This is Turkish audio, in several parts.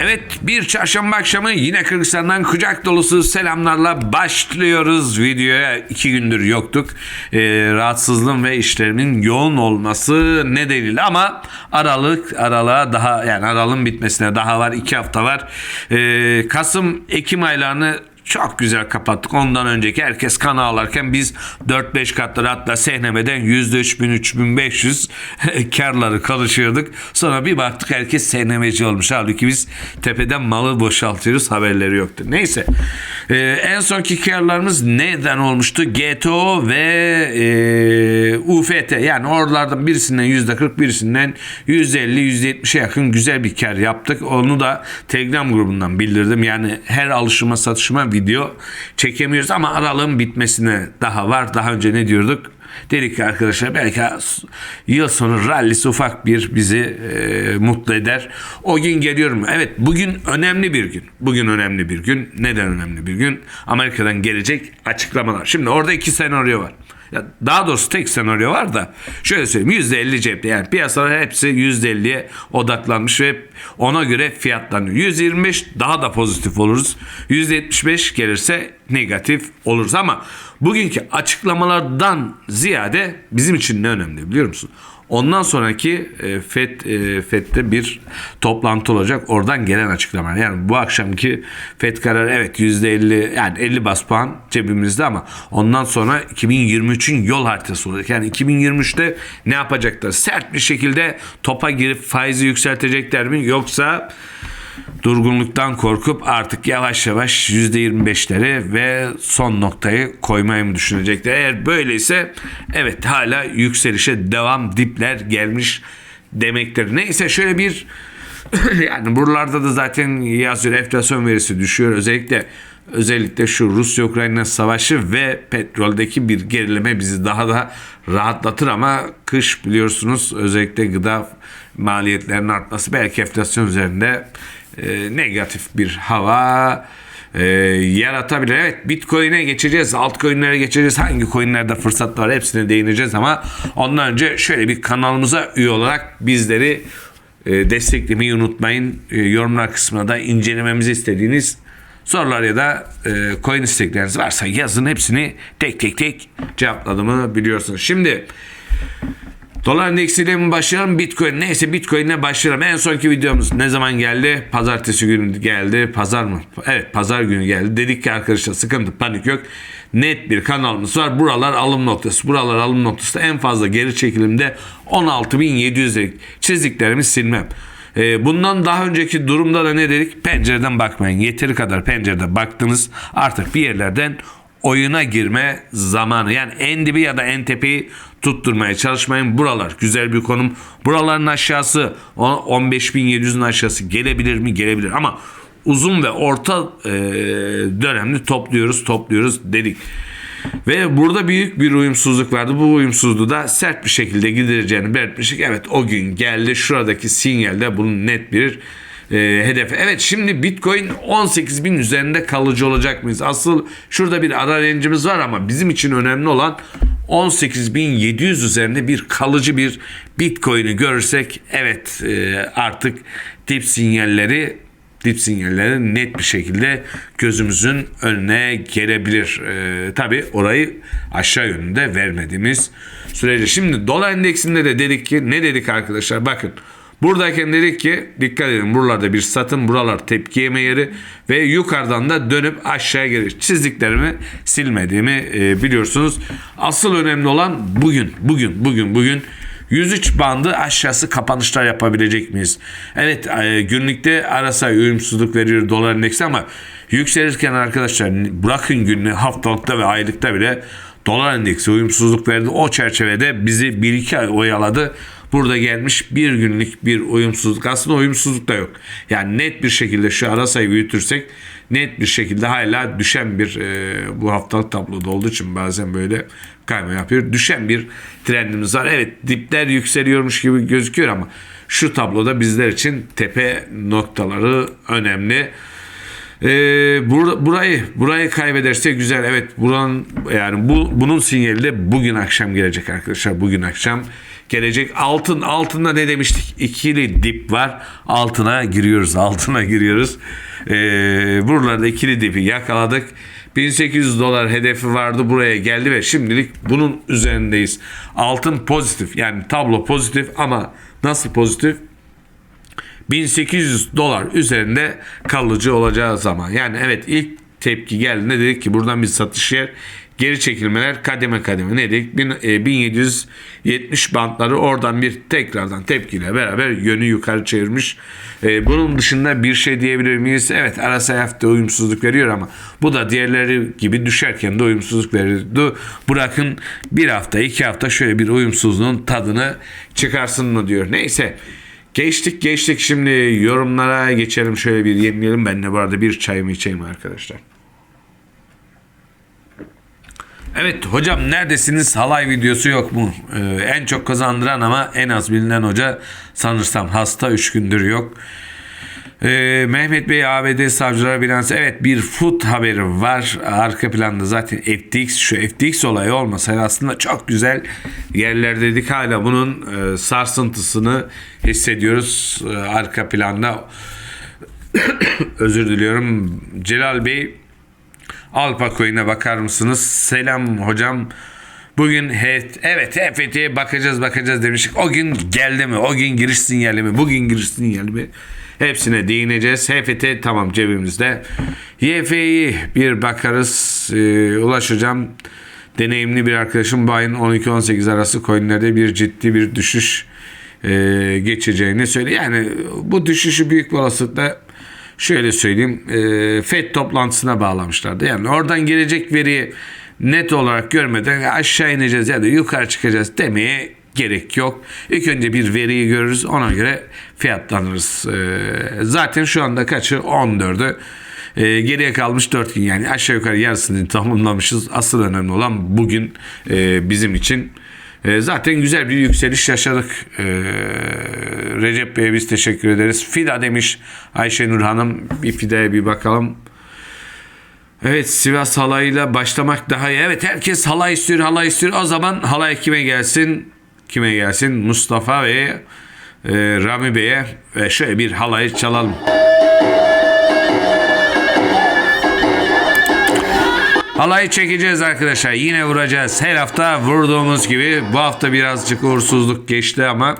Evet bir çarşamba akşamı yine Kırgızistan'dan kucak dolusu selamlarla başlıyoruz videoya. iki gündür yoktuk. Ee, rahatsızlığım ve işlerimin yoğun olması nedeniyle ama Aralık aralığa daha yani aralığın bitmesine daha var iki hafta var. Ee, Kasım Ekim aylarını çok güzel kapattık. Ondan önceki herkes kan ağlarken biz 4-5 katları hatta sehnemeden %3000-3500 karları çalışıyorduk. Sonra bir baktık herkes sehnemeci olmuş. Halbuki biz tepeden malı boşaltıyoruz haberleri yoktu. Neyse Ee, en sonki karlarımız neden olmuştu? GTO ve e, UFT yani oralardan birisinden %40 birisinden %50-%70'e yakın güzel bir kar yaptık. Onu da Telegram grubundan bildirdim. Yani her alışıma satışıma video çekemiyoruz ama aralığın bitmesine daha var. Daha önce ne diyorduk? Dedik ki arkadaşlar belki yıl sonu rallisi ufak bir bizi e, mutlu eder. O gün geliyorum. Evet bugün önemli bir gün. Bugün önemli bir gün. Neden önemli bir gün? Amerika'dan gelecek açıklamalar. Şimdi orada iki senaryo var. Ya daha doğrusu tek senaryo var da şöyle söyleyeyim %50 cepte yani piyasalar hepsi %50'ye odaklanmış ve ona göre fiyatlanıyor. 125 daha da pozitif oluruz. %75 gelirse negatif oluruz ama bugünkü açıklamalardan ziyade bizim için ne önemli biliyor musun? Ondan sonraki e, FED e, FED'de bir toplantı olacak. Oradan gelen açıklama. Yani bu akşamki FED kararı evet %50 yani 50 bas puan cebimizde ama ondan sonra 2023'ün yol haritası olacak. Yani 2023'te ne yapacaklar? Sert bir şekilde topa girip faizi yükseltecekler mi? Yoksa durgunluktan korkup artık yavaş yavaş %25'leri ve son noktayı koymayı mı düşünecekler? Eğer böyleyse evet hala yükselişe devam dipler gelmiş demektir. Neyse şöyle bir yani buralarda da zaten yazıyor enflasyon verisi düşüyor. Özellikle özellikle şu Rusya-Ukrayna savaşı ve petroldeki bir gerileme bizi daha da rahatlatır ama kış biliyorsunuz özellikle gıda maliyetlerinin artması belki enflasyon üzerinde e, negatif bir hava e, yaratabilir. Evet Bitcoin'e geçeceğiz. Altcoin'lere geçeceğiz. Hangi coin'lerde fırsat var hepsine değineceğiz ama ondan önce şöyle bir kanalımıza üye olarak bizleri e, desteklemeyi unutmayın. E, yorumlar kısmına da incelememizi istediğiniz sorular ya da e, coin istekleriniz varsa yazın hepsini tek tek tek cevapladığımı biliyorsunuz. Şimdi Dolar endeksiyle mi başlayalım? Bitcoin. Neyse Bitcoin'le başlayalım. En sonki videomuz ne zaman geldi? Pazartesi günü geldi. Pazar mı? Evet pazar günü geldi. Dedik ki arkadaşlar sıkıntı panik yok. Net bir kanalımız var. Buralar alım noktası. Buralar alım noktası. En fazla geri çekilimde 16.700 çizdiklerimi silmem. Ee, bundan daha önceki durumda da ne dedik? Pencereden bakmayın. Yeteri kadar pencerede baktınız. Artık bir yerlerden oyuna girme zamanı. Yani en dibi ya da en tepeyi tutturmaya çalışmayın. Buralar güzel bir konum. Buraların aşağısı 15.700'ün aşağısı gelebilir mi? Gelebilir ama uzun ve orta e, dönemli topluyoruz topluyoruz dedik. Ve burada büyük bir uyumsuzluk vardı. Bu uyumsuzluğu da sert bir şekilde gidereceğini belirtmiştik. Evet o gün geldi. Şuradaki sinyalde bunun net bir e, hedefi. Evet şimdi Bitcoin 18 bin üzerinde kalıcı olacak mıyız? Asıl şurada bir ara rencimiz var ama bizim için önemli olan 18.700 üzerinde bir kalıcı bir Bitcoin'i görürsek evet e, artık dip sinyalleri dip sinyalleri net bir şekilde gözümüzün önüne gelebilir. Ee, Tabi orayı aşağı yönünde vermediğimiz sürece. Şimdi dolar endeksinde de dedik ki ne dedik arkadaşlar bakın. Buradayken dedik ki dikkat edin buralarda bir satın buralar tepki yeme yeri ve yukarıdan da dönüp aşağıya gelir. Çizdiklerimi silmediğimi e, biliyorsunuz. Asıl önemli olan bugün bugün bugün bugün 103 bandı aşağısı kapanışlar yapabilecek miyiz? Evet e, günlükte arasa uyumsuzluk veriyor dolar endeksi ama yükselirken arkadaşlar bırakın günlüğü haftalıkta ve aylıkta bile dolar endeksi uyumsuzluk verdi. O çerçevede bizi 1-2 ay oyaladı. Burada gelmiş bir günlük bir uyumsuzluk. Aslında uyumsuzluk da yok. Yani net bir şekilde şu ara sayı büyütürsek net bir şekilde hala düşen bir e, bu haftalık tabloda olduğu için bazen böyle kayma yapıyor. Düşen bir trendimiz var. Evet dipler yükseliyormuş gibi gözüküyor ama şu tabloda bizler için tepe noktaları önemli. Ee, bur, burayı burayı kaybederse güzel. Evet buranın yani bu bunun sinyali de bugün akşam gelecek arkadaşlar. Bugün akşam gelecek. Altın altında ne demiştik? İkili dip var. Altına giriyoruz. Altına giriyoruz. Ee, buralarda ikili dipi yakaladık. 1800 dolar hedefi vardı buraya geldi ve şimdilik bunun üzerindeyiz. Altın pozitif yani tablo pozitif ama nasıl pozitif? 1800 dolar üzerinde kalıcı olacağı zaman. Yani evet ilk tepki geldi. Ne dedik ki buradan bir satış yer geri çekilmeler kademe kademe ne dedik? Bin- e, 1770 bantları oradan bir tekrardan tepkiyle beraber yönü yukarı çevirmiş. E, bunun dışında bir şey diyebilir miyiz? Evet RSI hafta uyumsuzluk veriyor ama bu da diğerleri gibi düşerken de uyumsuzluk veriyordu. Bırakın bir hafta iki hafta şöyle bir uyumsuzluğun tadını çıkarsın mı diyor. Neyse Geçtik geçtik şimdi yorumlara geçelim şöyle bir yenileyelim. Ben de bu arada bir çayımı içeyim arkadaşlar. Evet hocam neredesiniz? Halay videosu yok mu? Ee, en çok kazandıran ama en az bilinen hoca sanırsam hasta 3 gündür yok. Ee, Mehmet Bey ABD savcılara bilansı evet bir foot haberi var. Arka planda zaten FTX şu FTX olayı olmasaydı aslında çok güzel yerlerdeydik. Hala bunun e, sarsıntısını hissediyoruz e, arka planda. Özür diliyorum. Celal Bey Alpa Coin'e bakar mısınız? Selam hocam. Bugün he, evet HFT'ye bakacağız bakacağız demiştik. O gün geldi mi? O gün giriş sinyali mi? Bugün giriş sinyali mi? Hepsine değineceğiz. HFT tamam cebimizde. YF'yi bir bakarız. Ee, ulaşacağım. Deneyimli bir arkadaşım bu ayın 12-18 arası coinlerde bir ciddi bir düşüş e, geçeceğini söyledi. Yani bu düşüşü büyük bir olasılıkla şöyle söyleyeyim e, FED toplantısına bağlamışlardı. Yani oradan gelecek veriyi net olarak görmeden aşağı ineceğiz ya da yukarı çıkacağız demeye gerek yok. İlk önce bir veriyi görürüz ona göre fiyatlanırız. E, zaten şu anda kaçı 14'ü. E, geriye kalmış 4 gün yani aşağı yukarı yarısını tamamlamışız. Asıl önemli olan bugün e, bizim için. E, zaten güzel bir yükseliş yaşadık. E, Recep Bey'e biz teşekkür ederiz. Fida demiş Ayşenur Hanım. Bir Fida'ya bir bakalım. Evet Sivas halayıyla başlamak daha iyi. Evet herkes halay istiyor halay istiyor. O zaman halay kime gelsin? Kime gelsin? Mustafa ve e, Rami Bey'e ve şöyle bir halayı çalalım. Halayı çekeceğiz arkadaşlar. Yine vuracağız. Her hafta vurduğumuz gibi. Bu hafta birazcık uğursuzluk geçti ama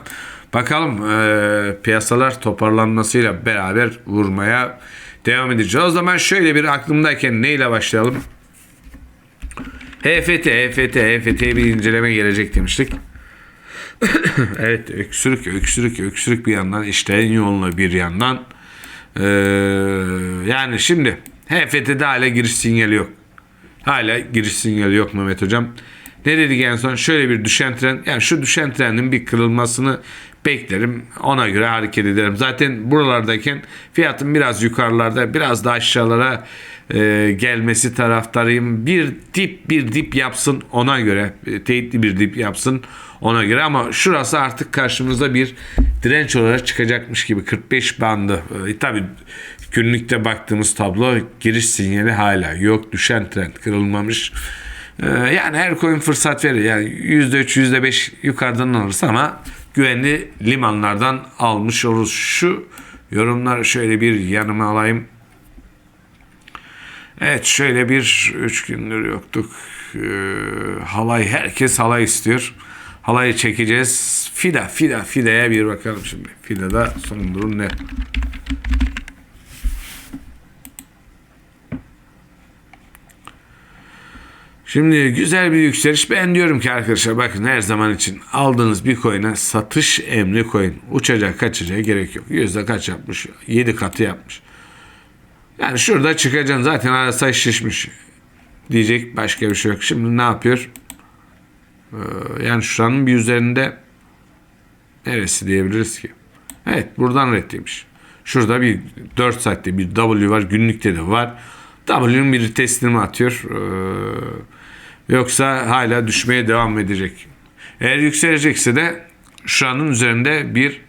bakalım e, piyasalar toparlanmasıyla beraber vurmaya devam edeceğiz. O zaman şöyle bir aklımdayken neyle başlayalım? HFT, HFT, HFT'ye bir inceleme gelecek demiştik. evet öksürük, öksürük, öksürük bir yandan işlerin yoğunluğu bir yandan. Ee, yani şimdi HFT'de hala giriş sinyali yok. Hala giriş sinyali yok Mehmet Hocam. Ne dedik en son? Şöyle bir düşen trend. Yani şu düşen trendin bir kırılmasını beklerim. Ona göre hareket ederim. Zaten buralardayken fiyatın biraz yukarılarda biraz da aşağılara e, gelmesi taraftarıyım. Bir dip bir dip yapsın ona göre. E, teyitli bir dip yapsın ona göre ama şurası artık karşımıza bir direnç olarak çıkacakmış gibi 45 bandı. E, tabii günlükte baktığımız tablo giriş sinyali hala yok. Düşen trend kırılmamış. Ee, yani her coin fırsat verir. Yani %3, %5 yukarıdan alırsa ama güvenli limanlardan almış oluruz. Şu yorumlar şöyle bir yanıma alayım. Evet şöyle bir 3 gündür yoktuk. Ee, halay herkes halay istiyor. Halayı çekeceğiz. Fida, Fida, Fida'ya bir bakalım şimdi. Fida'da son durum ne? Şimdi güzel bir yükseliş. Ben diyorum ki arkadaşlar bakın her zaman için aldığınız bir coin'e satış emri koyun. Uçacak kaçacağı gerek yok. Yüzde kaç yapmış? 7 katı yapmış. Yani şurada çıkacaksın zaten arası şişmiş. Diyecek başka bir şey yok. Şimdi ne yapıyor? Ee, yani şuranın bir üzerinde neresi diyebiliriz ki? Evet buradan reddiymiş. Şurada bir 4 saatte bir W var. Günlükte de var. W'nin bir testini atıyor. Ee, Yoksa hala düşmeye devam edecek. Eğer yükselecekse de şu anın üzerinde bir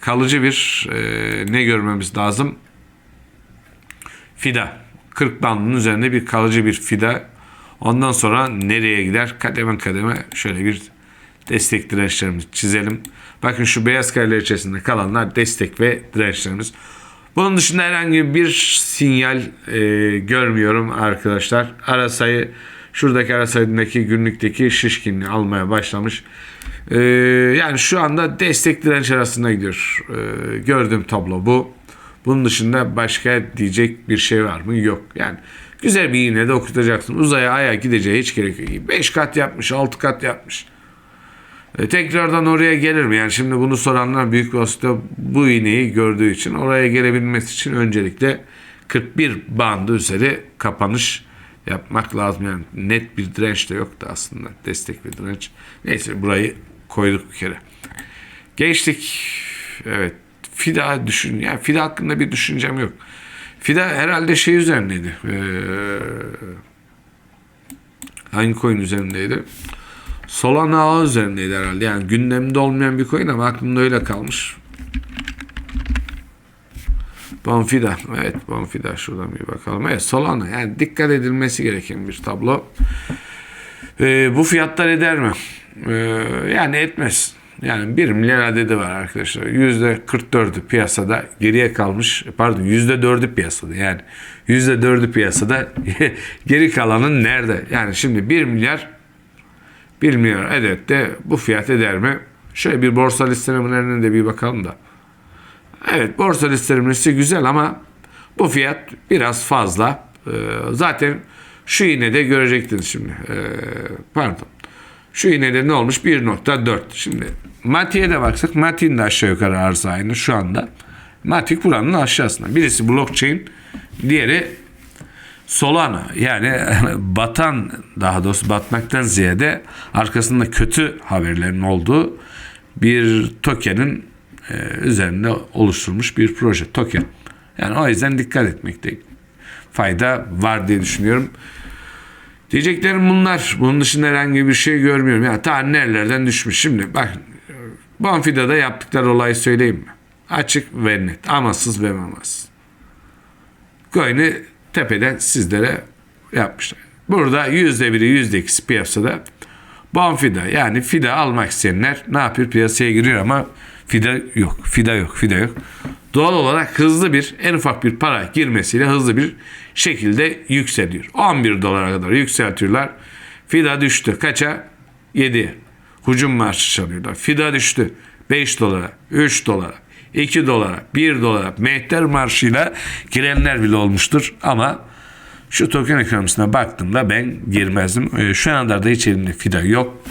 kalıcı bir e, ne görmemiz lazım? Fida. 40 bandının üzerinde bir kalıcı bir fida. Ondan sonra nereye gider? Kademe kademe şöyle bir destek dirençlerimizi çizelim. Bakın şu beyaz kareler içerisinde kalanlar destek ve dirençlerimiz. Bunun dışında herhangi bir sinyal e, görmüyorum arkadaşlar. Ara sayı şuradaki ara sayıdaki günlükteki şişkinliği almaya başlamış. E, yani şu anda destek direnç arasında gidiyor. E, gördüğüm tablo bu. Bunun dışında başka diyecek bir şey var mı? Yok. Yani güzel bir iğne de okutacaksın. Uzaya aya gideceği hiç gerek yok. 5 kat yapmış, 6 kat yapmış. E, tekrardan oraya gelir mi? Yani şimdi bunu soranlar büyük olasılıkla bu iğneyi gördüğü için oraya gelebilmesi için öncelikle 41 bandı üzeri kapanış yapmak lazım. Yani net bir direnç de yoktu aslında. Destek bir direnç. Neyse burayı koyduk bir kere. Geçtik. Evet. FIDA düşün. Yani FIDA hakkında bir düşüncem yok. FIDA herhalde şey üzerindeydi. Ee, hangi coin üzerindeydi? Solana ağı üzerindeydi herhalde. Yani gündemde olmayan bir coin ama aklımda öyle kalmış. Bonfida. Evet Bonfida. Şuradan bir bakalım. Evet Solana. Yani dikkat edilmesi gereken bir tablo. Ee, bu fiyatlar eder mi? Ee, yani etmez. Yani 1 milyar adedi var arkadaşlar. %44'ü piyasada geriye kalmış. Pardon %4'ü piyasada. Yani %4'ü piyasada geri kalanın nerede? Yani şimdi 1 milyar 1 milyar adet de bu fiyat eder mi? Şöyle bir borsa listelemlerine de bir bakalım da. Evet borsa listelemesi güzel ama bu fiyat biraz fazla. Ee, zaten şu iğne de görecektiniz şimdi. Ee, pardon. Şu iğne de ne olmuş? 1.4. Şimdi Mati'ye de baksak Mati'nin de aşağı yukarı arz aynı şu anda. Matik buranın aşağısında. Birisi blockchain, diğeri Solana yani batan daha doğrusu batmaktan ziyade arkasında kötü haberlerin olduğu bir tokenin e, üzerinde oluşturulmuş bir proje token. Yani o yüzden dikkat etmekte fayda var diye düşünüyorum. Diyeceklerim bunlar. Bunun dışında herhangi bir şey görmüyorum. Yani ta nerelerden düşmüş. Şimdi bak Bonfida'da yaptıkları olayı söyleyeyim mi? Açık ve net. Amasız ve mamasız. Coin'i tepeden sizlere yapmışlar. Burada yüzde biri yüzde ikisi piyasada Bonfida yani fida almak isteyenler ne yapıyor piyasaya giriyor ama fida yok fida yok fida yok. Doğal olarak hızlı bir en ufak bir para girmesiyle hızlı bir şekilde yükseliyor. 11 dolara kadar yükseltiyorlar. Fida düştü. Kaça? 7. Hucum marşı çalıyorlar. Fida düştü. 5 dolara, 3 dolara, 2 dolara, 1 dolara mehter marşıyla girenler bile olmuştur. Ama şu token ekonomisine baktığımda ben girmezdim. E, şu anda da hiç elimde fida yok.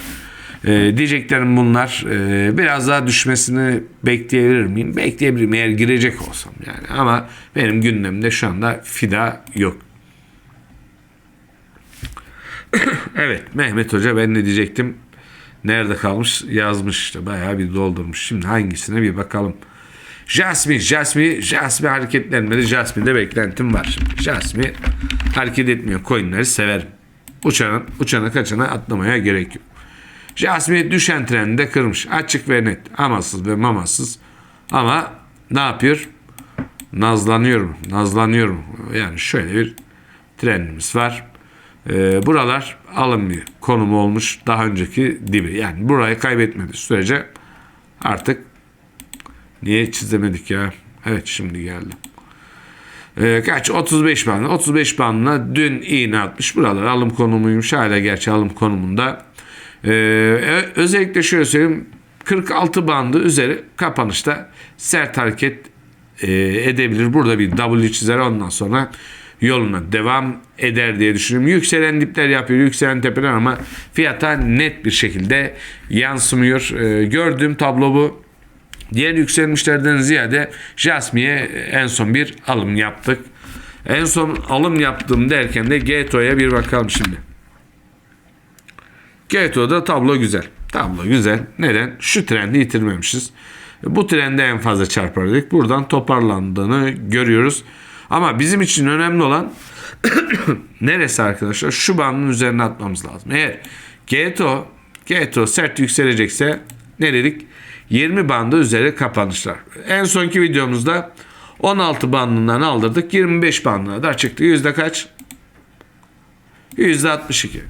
E, diyeceklerim bunlar. E, biraz daha düşmesini bekleyebilir miyim? Bekleyebilirim eğer girecek olsam yani. Ama benim gündemde şu anda fida yok. evet Mehmet Hoca ben ne diyecektim? Nerede kalmış? Yazmış işte bayağı bir doldurmuş. Şimdi hangisine bir bakalım. Jasmine, Jasmine, Jasmine hareketlenmedi. Jasmine'de beklentim var. Jasmine hareket etmiyor. Coinleri severim. Uçanın, uçana kaçana atlamaya gerek yok. Jasmine düşen trende kırmış. Açık ve net. Amasız ve mamasız. Ama ne yapıyor? Nazlanıyorum. Nazlanıyorum. Yani şöyle bir trendimiz var. Ee, buralar alım bir konumu olmuş daha önceki dibi. Yani burayı kaybetmedi sürece artık niye çizemedik ya? Evet şimdi geldi. Ee, kaç? 35 band. 35 bandına dün iğne atmış. Buralar alım konumuymuş. Hala gerçi alım konumunda. Ee, özellikle şöyle söyleyeyim. 46 bandı üzeri kapanışta sert hareket e, edebilir. Burada bir W çizer ondan sonra yoluna devam eder diye düşünüyorum. Yükselen dipler yapıyor, yükselen tepeler ama fiyata net bir şekilde yansımıyor. Ee, gördüğüm tablo bu. Diğer yükselmişlerden ziyade Jasmine'ye en son bir alım yaptık. En son alım yaptım derken de Geto'ya bir bakalım şimdi. Geto'da tablo güzel. Tablo güzel. Neden? Şu trendi yitirmemişiz. Bu trende en fazla çarpardık. Buradan toparlandığını görüyoruz. Ama bizim için önemli olan neresi arkadaşlar? Şu bandın üzerine atmamız lazım. Eğer Geto, Geto sert yükselecekse ne dedik? 20 bandı üzeri kapanışlar. En sonki videomuzda 16 bandından aldırdık. 25 bandına da çıktı. Yüzde kaç? Yüzde 62.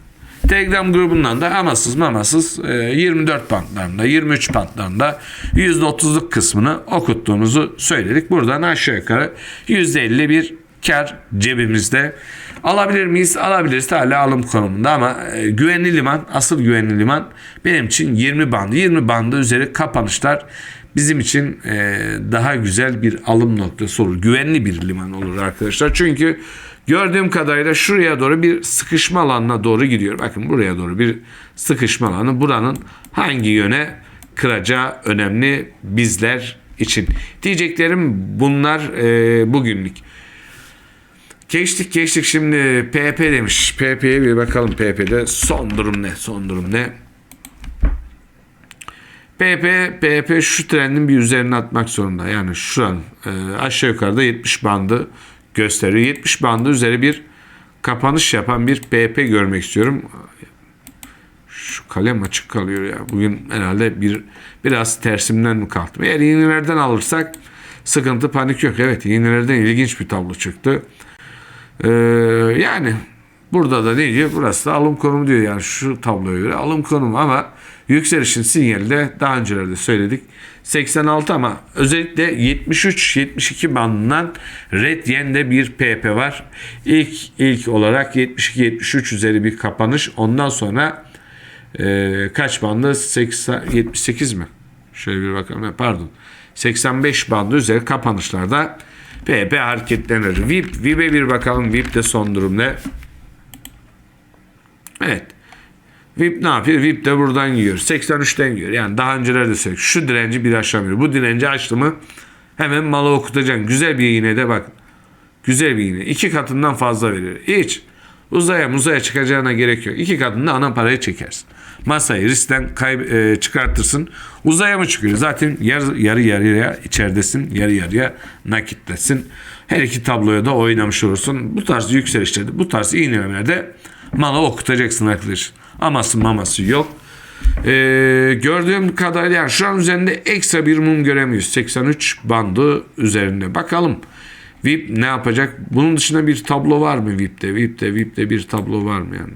Telegram grubundan da amasız mamasız e, 24 bantlarında 23 bantlarında %30'luk kısmını okuttuğumuzu söyledik. Buradan aşağı yukarı %50 bir kar cebimizde. Alabilir miyiz? Alabiliriz. Hala alım konumunda ama e, güvenli liman, asıl güvenli liman benim için 20 bandı. 20 bandı üzeri kapanışlar bizim için e, daha güzel bir alım noktası olur. Güvenli bir liman olur arkadaşlar. Çünkü gördüğüm kadarıyla şuraya doğru bir sıkışma alanına doğru gidiyor. Bakın buraya doğru bir sıkışma alanı. Buranın hangi yöne kıracağı önemli bizler için. Diyeceklerim bunlar e, bugünlük. Geçtik geçtik şimdi PP demiş. PP'ye bir bakalım PP'de son durum ne? Son durum ne? PP, PP şu trendin bir üzerine atmak zorunda. Yani şu e, aşağı yukarıda 70 bandı gösteriyor. 70 bandı üzeri bir kapanış yapan bir PP görmek istiyorum. Şu kalem açık kalıyor ya. Bugün herhalde bir biraz tersimden mi kalktım? Eğer iğnelerden alırsak sıkıntı panik yok. Evet iğnelerden ilginç bir tablo çıktı. Ee, yani burada da diyor? Burası da alım konumu diyor yani şu tabloya göre alım konumu ama yükselişin sinyali de daha öncelerde söyledik. 86 ama özellikle 73-72 bandından red yen'de bir PP var. İlk ilk olarak 72-73 üzeri bir kapanış. Ondan sonra e, kaç bandı? 80, 78 mi? Şöyle bir bakalım. Pardon. 85 bandı üzeri kapanışlarda PP hareketlenir. VIP, VIP'e bir bakalım. VIP'te son durum ne? Evet. VIP ne yapıyor? VIP de buradan yiyor. 83'ten yiyor. Yani daha önceler de söyledik. Şu direnci bir aşamıyor. Bu direnci açtı mı hemen malı okutacaksın. Güzel bir iğne de bak. Güzel bir iğne. İki katından fazla veriyor. Hiç. Uzaya muzaya çıkacağına gerek yok. İki katında ana parayı çekersin. Masayı riskten kayb- e, çıkartırsın. Uzaya mı çıkıyor? Zaten yarı, yarı yarıya içeridesin. Yarı yarıya nakitlesin. Her iki tabloya da oynamış olursun. Bu tarz yükselişlerde, bu tarz iğnelemelerde malı okutacaksın arkadaşlar. Aması maması yok. Ee, gördüğüm kadarıyla yani şu an üzerinde ekstra bir mum göremiyoruz. 83 bandı üzerinde. Bakalım VIP ne yapacak? Bunun dışında bir tablo var mı VIP'te? VIP'te, VIP'te bir tablo var mı yani?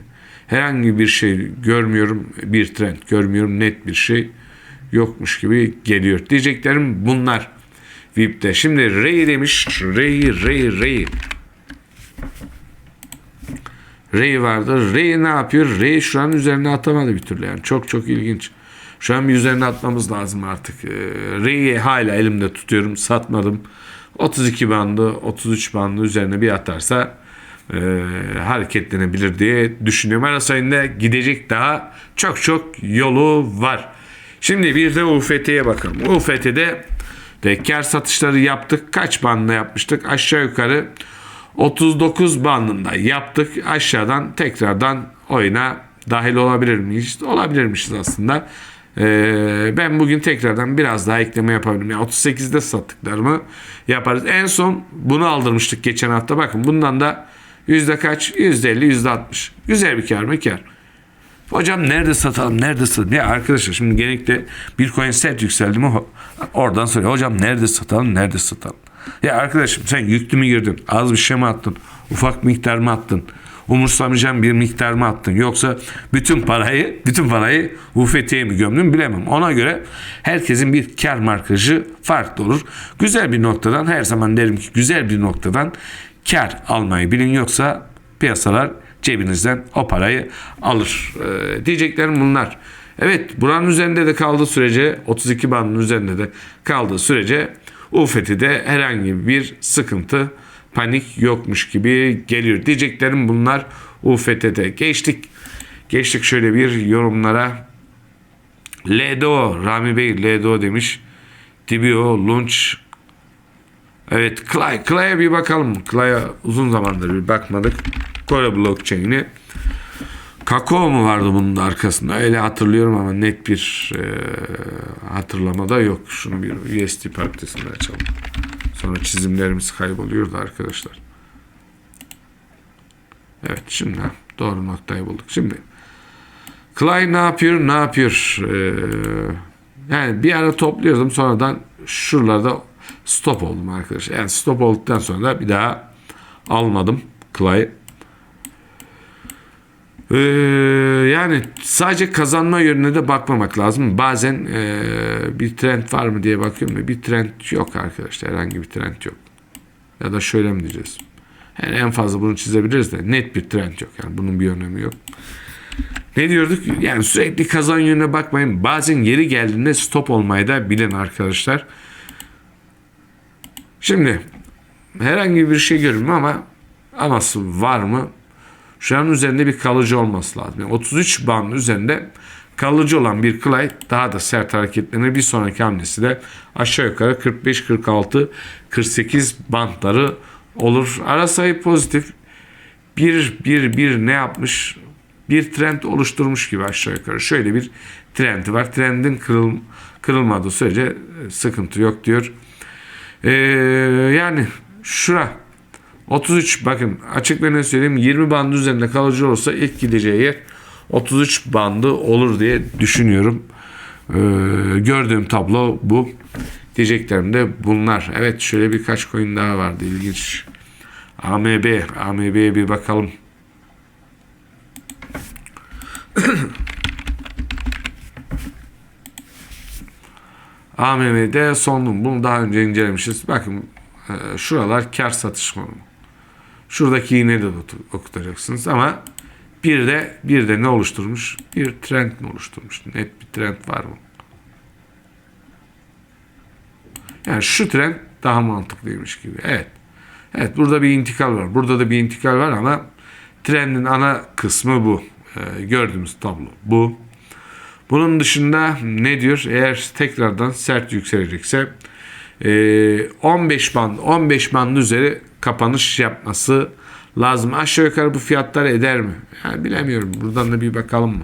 Herhangi bir şey görmüyorum. Bir trend görmüyorum. Net bir şey yokmuş gibi geliyor. Diyeceklerim bunlar. VIP'te. Şimdi Ray demiş. Ray, Ray, Ray. Ray vardı. Ray ne yapıyor? Ray şu an üzerine atamadı bir türlü. Yani çok çok ilginç. Şu an bir üzerine atmamız lazım artık. Ee, Ray'i hala elimde tutuyorum. Satmadım. 32 bandı, 33 bandı üzerine bir atarsa e, hareketlenebilir diye düşünüyorum. Araç ayında gidecek daha çok çok yolu var. Şimdi bir de UFT'ye bakalım. UFT'de de kar satışları yaptık. Kaç bandında yapmıştık? Aşağı yukarı 39 bandında yaptık. Aşağıdan tekrardan oyuna dahil olabilir miyiz? Olabilirmişiz aslında. Ee, ben bugün tekrardan biraz daha ekleme yapabilirim. Yani 38'de sattıklarımı yaparız. En son bunu aldırmıştık geçen hafta. Bakın bundan da yüzde kaç? Yüzde 50, yüzde 60. Güzel bir kar mı kar. Hocam nerede satalım, nerede satalım? Ya arkadaşlar şimdi genellikle bir coin sert yükseldi mi oradan soruyor. Hocam nerede satalım, nerede satalım? Ya arkadaşım sen yüklü mü girdin? Az bir şey mi attın? Ufak miktar mı attın? umursamayacağım bir miktar mı attın yoksa bütün parayı bütün parayı UFT'ye mi gömdün bilemem. Ona göre herkesin bir kar markajı farklı olur. Güzel bir noktadan her zaman derim ki güzel bir noktadan kar almayı bilin yoksa piyasalar cebinizden o parayı alır. Ee, diyeceklerim bunlar. Evet buranın üzerinde de kaldığı sürece 32 bandın üzerinde de kaldığı sürece UFT'de herhangi bir sıkıntı panik yokmuş gibi geliyor. Diyeceklerim bunlar UFT'de. Geçtik. Geçtik şöyle bir yorumlara. LDO, Rami Bey LDO demiş. Tibio, Lunch. Evet, Clay. Clay'a bir bakalım. Clay'a uzun zamandır bir bakmadık. Kore blockchain'i. Kakao mu vardı bunun da arkasında? Öyle hatırlıyorum ama net bir e, hatırlamada yok. Şunu bir USD partisinde açalım. Sonra çizimlerimiz kayboluyordu arkadaşlar. Evet şimdi doğru noktayı bulduk. Şimdi Klein ne yapıyor? Ne yapıyor? Ee, yani bir ara topluyordum sonradan şuralarda stop oldum arkadaşlar. Yani stop olduktan sonra da bir daha almadım Clay. Ee, yani sadece kazanma yönüne de bakmamak lazım. Bazen ee, bir trend var mı diye bakıyorum bir trend yok arkadaşlar. Herhangi bir trend yok. Ya da şöyle mi diyeceğiz? Yani en fazla bunu çizebiliriz de net bir trend yok. Yani bunun bir önemi yok. Ne diyorduk? Yani sürekli kazan yönüne bakmayın. Bazen yeri geldiğinde stop olmayı da bilin arkadaşlar. Şimdi herhangi bir şey görünmüyor ama aması var mı? Şu an üzerinde bir kalıcı olması lazım. Yani 33 band üzerinde kalıcı olan bir kılay daha da sert hareketlenir. Bir sonraki hamlesi de aşağı yukarı 45, 46, 48 bantları olur. Ara sayı pozitif. Bir, bir, bir ne yapmış? Bir trend oluşturmuş gibi aşağı yukarı. Şöyle bir trendi var. Trendin kırıl, kırılmadığı sürece sıkıntı yok diyor. Ee, yani şura 33 bakın açık ve ne söyleyeyim 20 bandı üzerinde kalıcı olursa ilk gideceği yer 33 bandı olur diye düşünüyorum. Ee, gördüğüm tablo bu. Diyeceklerim de bunlar. Evet şöyle birkaç coin daha vardı ilginç. AMB, AMB'ye bir bakalım. AMM'de sondum. Bunu daha önce incelemişiz. Bakın e, şuralar kar satış konumu. Şuradaki iğneyi de okutacaksınız ama bir de bir de ne oluşturmuş? Bir trend mi oluşturmuş? Net bir trend var mı? Yani şu trend daha mantıklıymış gibi. Evet. Evet burada bir intikal var. Burada da bir intikal var ama trendin ana kısmı bu. Ee, gördüğümüz tablo bu. Bunun dışında ne diyor? Eğer tekrardan sert yükselecekse e, 15 band 15 band üzeri kapanış yapması lazım. Aşağı yukarı bu fiyatlar eder mi? Yani bilemiyorum. Buradan da bir bakalım mı?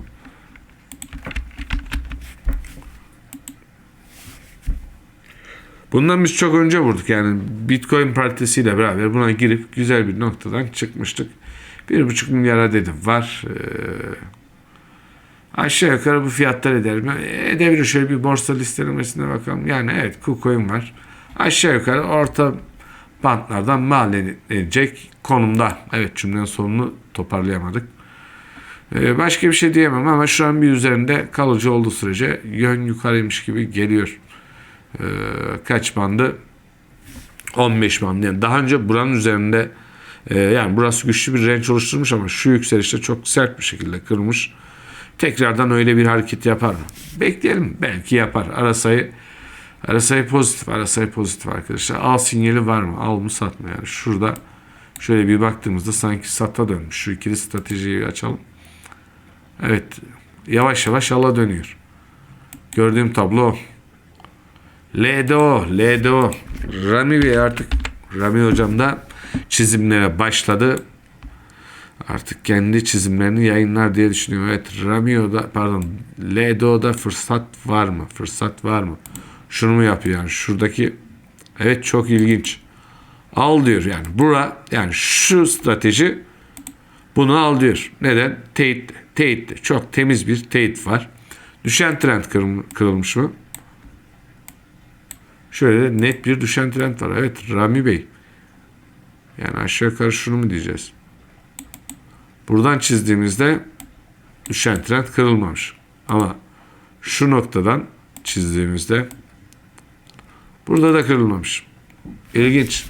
Bundan biz çok önce vurduk yani Bitcoin partisiyle beraber buna girip güzel bir noktadan çıkmıştık. Bir buçuk milyara dedim var. Ee, aşağı yukarı bu fiyatlar eder mi? Edebilir. Şöyle bir borsa listelemesine bakalım. Yani evet KuCoin var. Aşağı yukarı orta bantlardan mal edecek konumda. Evet cümlenin sonunu toparlayamadık. Ee, başka bir şey diyemem ama şu an bir üzerinde kalıcı olduğu sürece yön yukarıymış gibi geliyor. Ee, kaç bandı? 15 bandı. Yani daha önce buranın üzerinde e, yani burası güçlü bir range oluşturmuş ama şu yükselişte çok sert bir şekilde kırmış. Tekrardan öyle bir hareket yapar mı? Bekleyelim. Belki yapar. Ara sayı pozitif. Sayı pozitif arkadaşlar. Al sinyali var mı? Al mı sat mı? Yani şurada şöyle bir baktığımızda sanki sata dönmüş. Şu ikili stratejiyi açalım. Evet. Yavaş yavaş ala dönüyor. Gördüğüm tablo. LDO, LDO. Rami Bey artık Rami hocam da çizimlere başladı. Artık kendi çizimlerini yayınlar diye düşünüyorum. Evet Ramio'da pardon LDO'da fırsat var mı? Fırsat var mı? Şunu mu yapıyor yani? Şuradaki evet çok ilginç. Al diyor yani. Bura yani şu strateji bunu al diyor. Neden? Teyit. Teyit. Çok temiz bir teyit var. Düşen trend kırılmış mı? Şöyle net bir düşen trend var. Evet Rami Bey. Yani aşağı yukarı şunu mu diyeceğiz? Buradan çizdiğimizde düşen trend kırılmamış. Ama şu noktadan çizdiğimizde burada da kırılmamış. İlginç.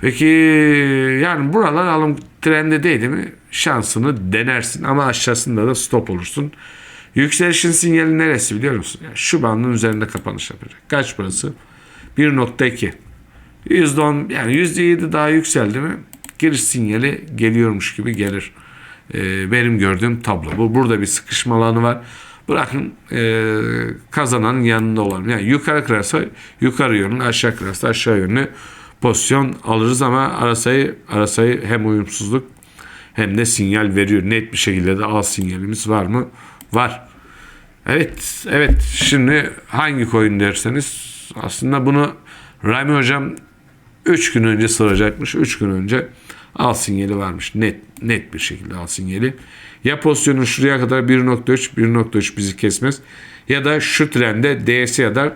Peki yani buralar alım trende değil mi? Şansını denersin ama aşağısında da stop olursun. Yükselişin sinyali neresi biliyor musun? Yani şu bandın üzerinde kapanış yapacak. Kaç burası? 1.2. %10 yani %7 daha yükseldi mi giriş sinyali geliyormuş gibi gelir. Ee, benim gördüğüm tablo bu. Burada bir sıkışma alanı var. Bırakın e, kazananın yanında olalım. Yani yukarı kırarsa yukarı yönlü, aşağı kırarsa aşağı yönlü pozisyon alırız ama arasayı arasayı hem uyumsuzluk hem de sinyal veriyor. Net bir şekilde de al sinyalimiz var mı? Var. Evet, evet. Şimdi hangi coin derseniz aslında bunu Rami hocam 3 gün önce soracakmış. 3 gün önce al sinyali varmış. Net net bir şekilde al sinyali. Ya pozisyonun şuraya kadar 1.3 1.3 bizi kesmez. Ya da şu trende DS'ye kadar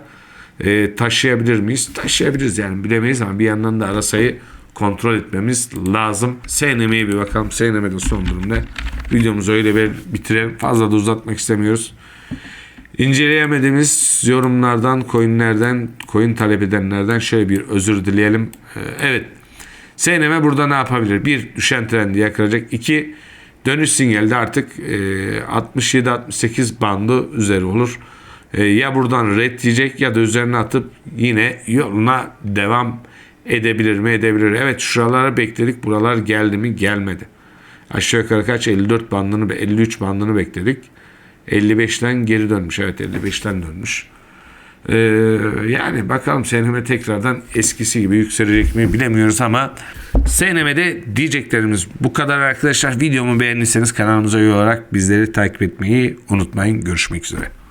e, taşıyabilir miyiz? Taşıyabiliriz yani bilemeyiz ama bir yandan da ara sayı kontrol etmemiz lazım. SNM'ye bir bakalım. SNM'de son durum ne? videomuzu öyle bir bitirelim. Fazla da uzatmak istemiyoruz. İnceleyemediğimiz yorumlardan, coinlerden, coin talep edenlerden şöyle bir özür dileyelim. Ee, Evet. SNM burada ne yapabilir? Bir, düşen trendi yakalayacak. İki, dönüş sinyalde artık e, 67-68 bandı üzeri olur. E, ya buradan red diyecek ya da üzerine atıp yine yoluna devam edebilir mi? Edebilir. Evet şuralara bekledik. Buralar geldi mi? Gelmedi. Aşağı yukarı kaç? 54 bandını, 53 bandını bekledik. 55'ten geri dönmüş. Evet 55'ten dönmüş. Ee, yani bakalım SNM tekrardan eskisi gibi yükselecek mi bilemiyoruz ama SNM'de diyeceklerimiz bu kadar arkadaşlar. Videomu beğendiyseniz kanalımıza üye bizleri takip etmeyi unutmayın. Görüşmek üzere.